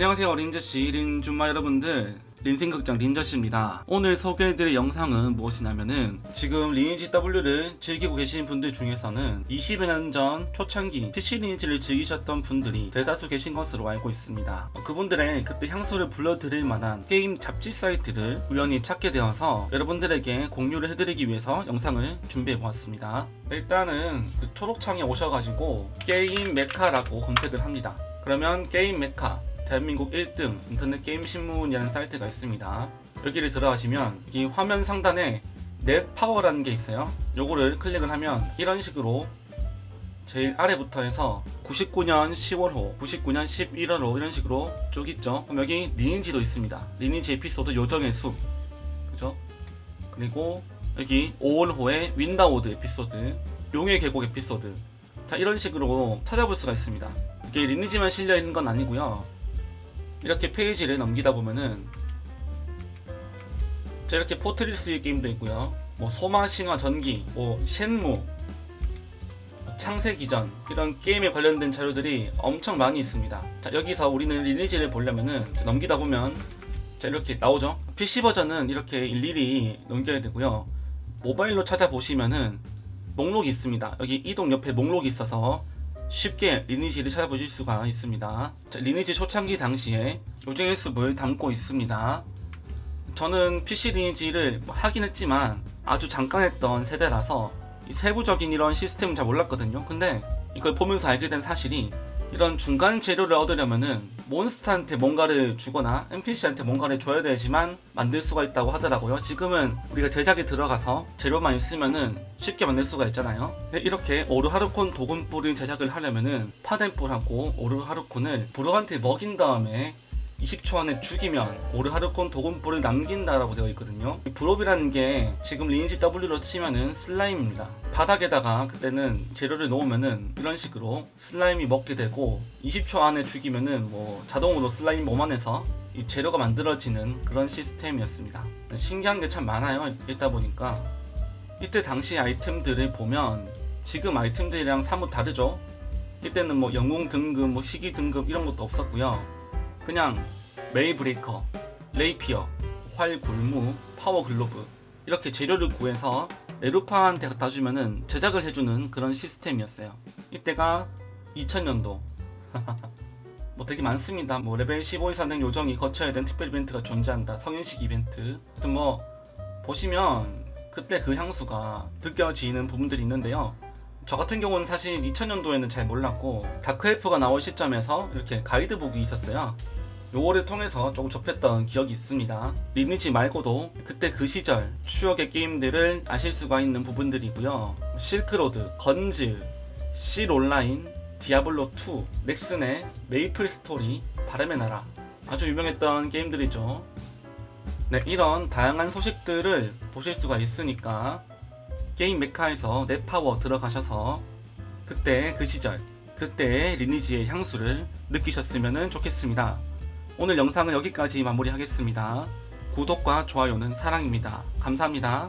안녕하세요 린저씨 린준마 여러분들. 린생극장 린저씨입니다. 오늘 소개해드릴 영상은 무엇이냐면은 지금 리니지 W를 즐기고 계신 분들 중에서는 20여 년 전 초창기 PC 리니지를 즐기셨던 분들이 대다수 계신 것으로 알고 있습니다. 어, 그분들의 그때 향수를 불러드릴 만한 게임 잡지 사이트를 우연히 찾게 되어서 여러분들에게 공유를 해드리기 위해서 영상을 준비해보았습니다. 일단은 그 초록창에 오셔가지고 게임 메카라고 검색을 합니다. 그러면 게임 메카 대한민국 1등 인터넷 게임 신문이라는 사이트가 있습니다. 여기를 들어가시면 이 화면 상단에 넷 파워라는 게 있어요. 요거를 클릭을 하면 이런 식으로 제일 아래부터 해서 99년 10월호, 99년 11월호 이런 식으로 쭉 있죠. 그럼 여기 리니지도 있습니다. 리니지 에피소드 요정의 숲, 그죠? 그리고 여기 5월호의 윈다우드 에피소드, 용의 계곡 에피소드. 자 이런 식으로 찾아볼 수가 있습니다. 이게 리니지만 실려 있는 건 아니고요. 이렇게 페이지를 넘기다 보면은 자 이렇게 포트리스 게임도 있고요. 뭐 소마 신화 전기, 뭐 쉔무, 뭐 창세 기전 이런 게임에 관련된 자료들이 엄청 많이 있습니다. 자 여기서 우리는 리니지를 보려면은 넘기다 보면 자 이렇게 나오죠. PC 버전은 이렇게 일일이 넘겨야 되고요. 모바일로 찾아보시면은 목록이 있습니다. 여기 이동 옆에 목록이 있어서 쉽게 리니지를 찾아보실 수가 있습니다. 자, 리니지 초창기 당시에 요정의 숲을 담고 있습니다. 저는 PC 리니지를 뭐 하긴 했지만 아주 잠깐 했던 세대라서 이 세부적인 이런 시스템은 잘 몰랐거든요. 근데 이걸 보면서 알게 된 사실이 이런 중간 재료를 얻으려면은 몬스터한테 뭔가를 주거나 NPC한테 뭔가를 줘야 되지만 만들 수가 있다고 하더라고요. 지금은 우리가 제작에 들어가서 재료만 있으면은 쉽게 만들 수가 있잖아요. 근데 이렇게 오르하르콘 도금뿔을 제작을 하려면은 파덴뿔하고 오르하르콘을 부르한테 먹인 다음에 20초 안에 죽이면 오르하르콘 도금뿔을 남긴다라고 되어 있거든요. 이 브롭이라는 게 지금 리니지 W로 치면은 슬라임입니다. 바닥에다가 그때는 재료를 놓으면은 이런 식으로 슬라임이 먹게 되고 20초 안에 죽이면은 뭐 자동으로 슬라임 몸 안에서 이 재료가 만들어지는 그런 시스템이었습니다. 신기한 게 참 많아요. 읽다 보니까 이때 당시 아이템들을 보면 지금 아이템들이랑 사뭇 다르죠. 이때는 뭐 영웅 등급, 뭐 희귀 등급 이런 것도 없었고요. 그냥 메이브레이커, 레이피어, 활골무, 파워 글로브 이렇게 재료를 구해서 에루파한테 갖다 주면은 제작을 해주는 그런 시스템이었어요. 이때가 2000년도. 뭐 되게 많습니다. 뭐 레벨 15 이상 된 요정이 거쳐야 되는 특별 이벤트가 존재한다. 성인식 이벤트. 뭐 보시면 그때 그 향수가 느껴지는 부분들이 있는데요. 저 같은 경우는 사실 2000년도에는 잘 몰랐고 다크엘프가 나올 시점에서 이렇게 가이드북이 있었어요. 요거를 통해서 조금 접했던 기억이 있습니다. 리니지 말고도 그때 그 시절 추억의 게임들을 아실 수가 있는 부분들이고요. 실크로드, 건즈, 실 온라인, 디아블로 2, 넥슨의 메이플 스토리, 바람의 나라 아주 유명했던 게임들이죠. 네, 이런 다양한 소식들을 보실 수가 있으니까 게임 메카에서 넷파워 들어가셔서 그때 그 시절 그때의 리니지의 향수를 느끼셨으면 좋겠습니다. 오늘 영상은 여기까지 마무리하겠습니다. 구독과 좋아요는 사랑입니다. 감사합니다.